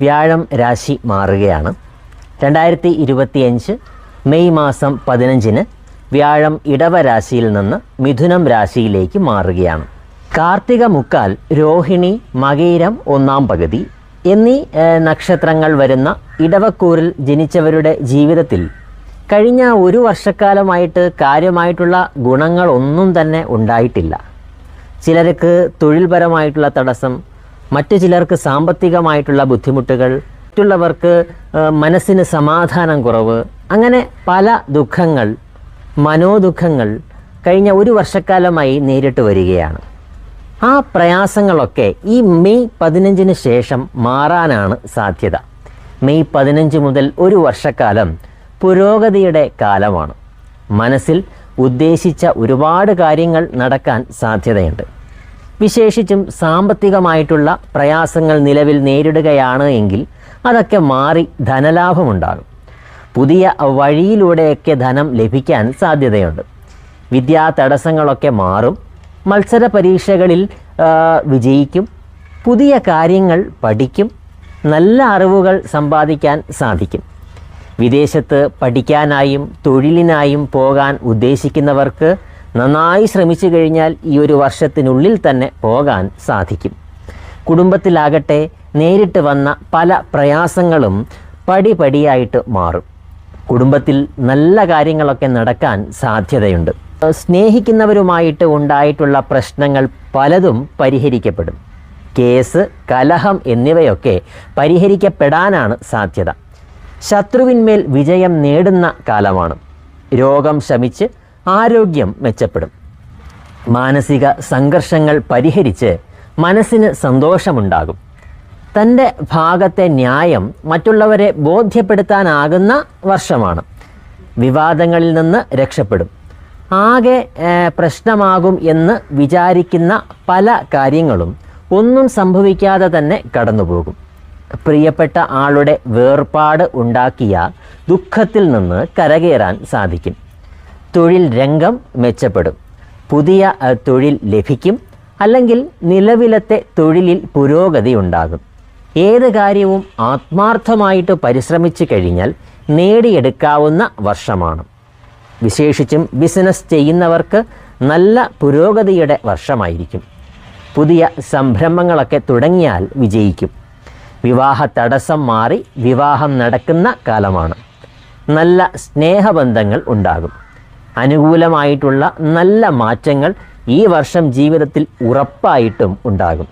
വ്യാഴം രാശി മാറുകയാണ്. രണ്ടായിരത്തി ഇരുപത്തിയഞ്ച് മെയ് മാസം പതിനഞ്ചിന് വ്യാഴം ഇടവ രാശിയിൽ നിന്ന് മിഥുനം രാശിയിലേക്ക് മാറുകയാണ്. കാർത്തിക മുക്കാൽ രോഹിണി മകീരം ഒന്നാം പകുതി എന്നീ നക്ഷത്രങ്ങൾ വരുന്ന ഇടവക്കൂറിൽ ജനിച്ചവരുടെ ജീവിതത്തിൽ കഴിഞ്ഞ ഒരു വർഷക്കാലമായിട്ട് കാര്യമായിട്ടുള്ള ഗുണങ്ങളൊന്നും തന്നെ ഉണ്ടായിട്ടില്ല. ചിലർക്ക് തൊഴിൽപരമായിട്ടുള്ള തടസ്സം മറ്റു ചിലർക്ക് സാമ്പത്തികമായിട്ടുള്ള ബുദ്ധിമുട്ടുകൾ മറ്റുള്ളവർക്ക് മനസ്സിന് സമാധാനം കുറവ് അങ്ങനെ പല ദുഃഖങ്ങൾ മനോദുഃഖങ്ങൾ കഴിഞ്ഞ ഒരു വർഷക്കാലമായി നേരിട്ട് വരികയാണ്. ആ പ്രയാസങ്ങളൊക്കെ ഈ മെയ് പതിനഞ്ചിന് ശേഷം മാറാനാണ് സാധ്യത. മെയ് പതിനഞ്ച് മുതൽ ഒരു വർഷക്കാലം പുരോഗതിയുടെ കാലമാണ്. മനസ്സിൽ ഉദ്ദേശിച്ച ഒരുപാട് കാര്യങ്ങൾ നടക്കാൻ സാധ്യതയുണ്ട്. വിശേഷിച്ചും സാമ്പത്തികമായിട്ടുള്ള പ്രയാസങ്ങൾ നിലവിൽ നേരിടുകയാണ് എങ്കിൽ അതൊക്കെ മാറി ധനലാഭമുണ്ടാകും. പുതിയ വഴിയിലൂടെയൊക്കെ ധനം ലഭിക്കാൻ സാധ്യതയുണ്ട്. വിദ്യാ തടസ്സങ്ങളൊക്കെ മാറും മത്സര പരീക്ഷകളിൽ വിജയിക്കും പുതിയ കാര്യങ്ങൾ പഠിക്കും നല്ല അറിവുകൾ സമ്പാദിക്കാൻ സാധിക്കും. വിദേശത്ത് പഠിക്കാനായും തൊഴിലിനായും പോകാൻ ഉദ്ദേശിക്കുന്നവർക്ക് നന്നായി ശ്രമിച്ചു കഴിഞ്ഞാൽ ഈ ഒരു വർഷത്തിനുള്ളിൽ തന്നെ പോകാൻ സാധിക്കും. കുടുംബത്തിലാകട്ടെ നേരിട്ട് വന്ന പല പ്രയാസങ്ങളും പടിപടിയായിട്ട് മാറും. കുടുംബത്തിൽ നല്ല കാര്യങ്ങളൊക്കെ നടക്കാൻ സാധ്യതയുണ്ട്. സ്നേഹിക്കുന്നവരുമായിട്ട് ഉണ്ടായിട്ടുള്ള പ്രശ്നങ്ങൾ പലതും പരിഹരിക്കപ്പെടും. കേസ് കലഹം എന്നിവയൊക്കെ പരിഹരിക്കപ്പെടാനാണ് സാധ്യത. ശത്രുവിന്മേൽ വിജയം നേടുന്ന കാലമാണ്. രോഗം ശമിച്ച് ആരോഗ്യം മെച്ചപ്പെടും. മാനസിക സംഘർഷങ്ങൾ പരിഹരിച്ച് മനസ്സിന് സന്തോഷമുണ്ടാകും. തന്റെ ഭാഗത്തെ ന്യായം മറ്റുള്ളവരെ ബോധ്യപ്പെടുത്താനാകുന്ന വർഷമാണ്. വിവാദങ്ങളിൽ നിന്ന് രക്ഷപ്പെടും. ആകെ പ്രശ്നമാകും എന്ന് വിചാരിക്കുന്ന പല കാര്യങ്ങളും ഒന്നും സംഭവിക്കാതെ തന്നെ കടന്നുപോകും. പ്രിയപ്പെട്ട ആളുടെ വേർപാട് ഉണ്ടാക്കിയ ദുഃഖത്തിൽ നിന്ന് കരകയറാൻ സാധിക്കും. തൊഴിൽ രംഗം മെച്ചപ്പെടും. പുതിയ തൊഴിൽ ലഭിക്കും അല്ലെങ്കിൽ നിലവിലത്തെ തൊഴിലിൽ പുരോഗതി ഉണ്ടാകും. ഏത് കാര്യവും ആത്മാർത്ഥമായിട്ട് പരിശ്രമിച്ചു കഴിഞ്ഞാൽ നേടിയെടുക്കാവുന്ന വർഷമാണ്. വിശേഷിച്ചും ബിസിനസ് ചെയ്യുന്നവർക്ക് നല്ല പുരോഗതിയുടെ വർഷമായിരിക്കും. പുതിയ സംരംഭങ്ങളൊക്കെ തുടങ്ങിയാൽ വിജയിക്കും. വിവാഹ തടസ്സം മാറി വിവാഹം നടക്കുന്ന കാലമാണ്. നല്ല സ്നേഹബന്ധങ്ങൾ ഉണ്ടാകും. അനുകൂലമായിട്ടുള്ള നല്ല മാറ്റങ്ങൾ ഈ വർഷം ജീവിതത്തിൽ ഉറപ്പായിട്ടും ഉണ്ടാകും.